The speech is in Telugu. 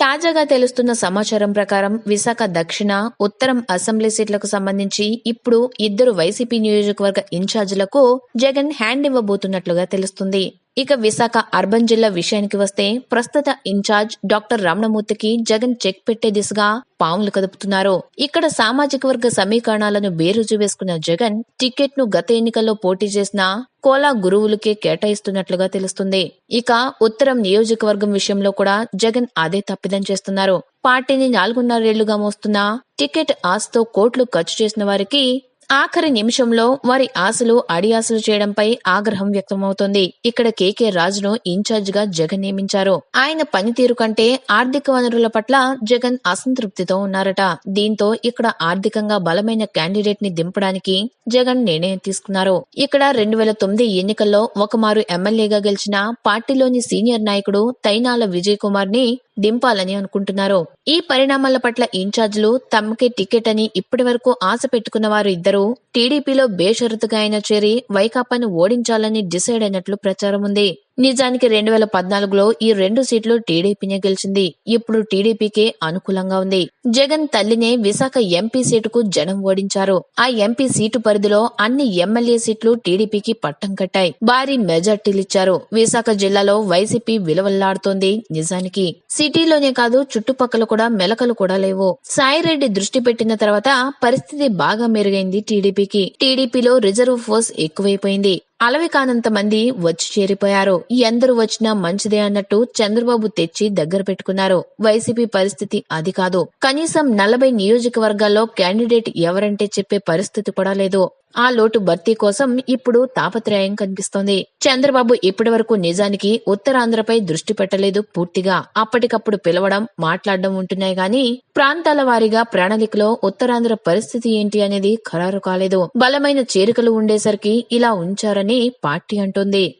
తాజాగా తెలుస్తున్న సమాచారం ప్రకారం విశాఖ దక్షిణ ఉత్తరం అసెంబ్లీ సీట్లకు సంబంధించి ఇప్పుడు ఇద్దరు వైసీపీ నియోజకవర్గ ఇన్ఛార్జీలకు జగన్ హ్యాండ్ ఇవ్వబోతున్నట్లుగా తెలుస్తుంది. ఇక విశాఖ అర్బన్ జిల్లా విషయానికి వస్తే ప్రస్తుత ఇన్ఛార్జ్ డాక్టర్ రమణమూర్తికి జగన్ చెక్ పెట్టే దిశగా పాములు కదుపుతున్నారు. ఇక్కడ సామాజిక వర్గ సమీకరణాలను బేరుజు వేసుకున్న జగన్ టికెట్ను గత ఎన్నికల్లో పోటీ చేసిన కోలా గురువులకే కేటాయిస్తున్నట్లుగా తెలుస్తుంది. ఇక ఉత్తరం నియోజకవర్గం విషయంలో కూడా జగన్ అదే తప్పిదం చేస్తున్నారు. పార్టీని నాలుగున్నరేళ్ళుగా మోస్తున్న టికెట్ ఆశతో కోట్లు ఖర్చు చేసిన వారికి ఆఖరి నిమిషంలో వారి ఆశలు అడియాసలు చేయడంపై ఆగ్రహం వ్యక్తమవుతోంది. ఇక్కడ కేకే రాజును ఇన్ఛార్జ్గా జగన్ నియమించారు. ఆయన పనితీరు కంటే ఆర్థిక వనరుల పట్ల జగన్ అసంతృప్తితో ఉన్నారట. దీంతో ఇక్కడ ఆర్థికంగా బలమైన క్యాండిడేట్ని దింపడానికి జగన్ నిర్ణయం తీసుకున్నారు. ఇక్కడ రెండు వేల తొమ్మిది ఎన్నికల్లో ఒకమారు ఎమ్మెల్యేగా గెలిచిన పార్టీలోని సీనియర్ నాయకుడు తైనాల విజయ్ కుమార్ని దింపాలని అనుకుంటున్నారు. ఈ పరిణామాల పట్ల ఇన్ఛార్జీలు తమకే టికెట్ అని ఇప్పటి వరకు ఆశ పెట్టుకున్న వారు ఇద్దరు టీడీపీలో బేషరతుగా అయినా చేరి వైకాపాను ఓడించాలని డిసైడ్ అయినట్లు ప్రచారం ఉంది. నిజానికి రెండు వేల పద్నాలుగులో ఈ రెండు సీట్లు టీడీపీనే గెలిచింది. ఇప్పుడు టీడీపీకే అనుకూలంగా ఉంది. జగన్ తల్లినే విశాఖ ఎంపీ సీటుకు జనం ఓడించారు. ఆ ఎంపీ సీటు పరిధిలో అన్ని ఎమ్మెల్యే సీట్లు టీడీపీకి పట్టం కట్టాయి. భారీ మెజార్టీలిచ్చారు. విశాఖ జిల్లాలో వైసీపీ విలువల్లాడుతోంది నిజానికి. సిటీలోనే కాదు చుట్టుపక్కల కూడా మెలకలు కూడా లేవు. సాయిరెడ్డి దృష్టి పెట్టిన తర్వాత పరిస్థితి బాగా మెరుగైంది టీడీపీకి. టీడీపీలో రిజర్వ్ ఫోర్స్ ఎక్కువైపోయింది. అలవి కానంత మంది వచ్చి చేరిపోయారు. ఎందరు వచ్చినా మంచిదే అన్నట్టు చంద్రబాబు తెచ్చి దగ్గర పెట్టుకున్నారు. వైసీపీ పరిస్థితి అది కాదు. కనీసం నలభై నియోజకవర్గాల్లో క్యాండిడేట్ ఎవరంటే చెప్పే పరిస్థితి కూడా లేదు. ఆ లోటు భర్తీ కోసం ఇప్పుడు తాపత్రయం కనిపిస్తోంది. చంద్రబాబు ఇప్పటి వరకు నిజానికి ఉత్తరాంధ్రపై దృష్టి పెట్టలేదు పూర్తిగా. అప్పటికప్పుడు పిలవడం మాట్లాడడం ఉంటున్నాయి గాని ప్రాంతాల వారీగా ప్రణాళికలో ఉత్తరాంధ్ర పరిస్థితి ఏంటి అనేది ఖరారు కాలేదు. బలమైన చేరికలు ఉండేసరికి ఇలా ఉంచారని పార్టీ అంటోంది.